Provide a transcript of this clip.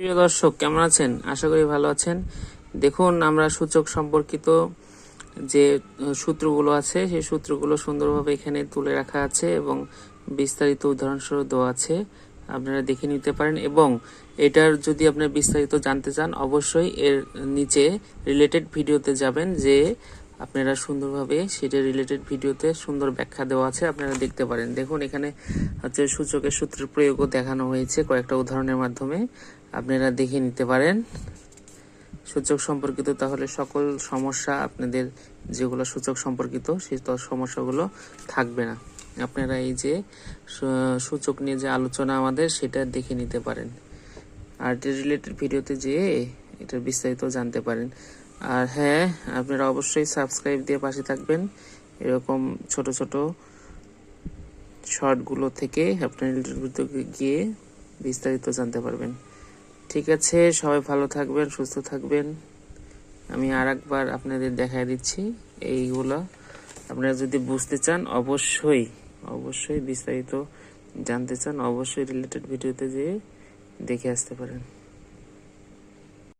প্রিয় দর্শক, কেমন আছেন? আশা করি ভালো আছেন। দেখুন, আমরা সূচক সম্পর্কিত যে সূত্রগুলো আছে, সেই সূত্রগুলো সুন্দরভাবে এখানে তুলে রাখা আছে এবং বিস্তারিত উদাহরণস্বরূপ দেওয়া আছে। আপনারা দেখে নিতে পারেন এবং এটার যদি আপনি বিস্তারিত জানতে চান, অবশ্যই এর নিচে রিলেটেড ভিডিওতে যাবেন যে আপনারা সুন্দরভাবে সেটা রিলেটেড ভিডিওতে সুন্দর ব্যাখ্যা দেওয়া আছে, আপনারা দেখতে পারেন। দেখুন, এখানে হচ্ছে সূচকের সূত্রের প্রয়োগও দেখানো হয়েছে কয়েকটা উদাহরণের মাধ্যমে। আপনারা দেখে নিতে পারেন। সূচক সম্পর্কিত তাহলে সকল সমস্যা আপনাদের যেগুলো সূচক সম্পর্কিত, সেই সমস্যাগুলো থাকবে না। আপনারা এই যে সূচক নিয়ে যে আলোচনা আমাদের, সেটা দেখে নিতে পারেন। আর রিলেটেড ভিডিওতে যেয়ে এটার বিস্তারিত জানতে পারেন। আর হ্যাঁ আপনারা অবশ্যই সাবস্ক্রাইব দিয়ে পাশে থাকবেন। এরকম ছোট ছোট শর্টগুলো থেকে আপনার গিয়ে বিস্তারিত জানতে পারবেন। ঠিক আছে, সবাই ভালো থাকবেন, সুস্থ থাকবেন। আমি আর একবার আপনাদের দেখায় দিচ্ছি এইগুলো। আপনারা যদি বুঝতে চান, অবশ্যই অবশ্যই বিস্তারিত জানতে চান, অবশ্যই রিলেটেড ভিডিওতে যেয়ে দেখে আসতে পারেন।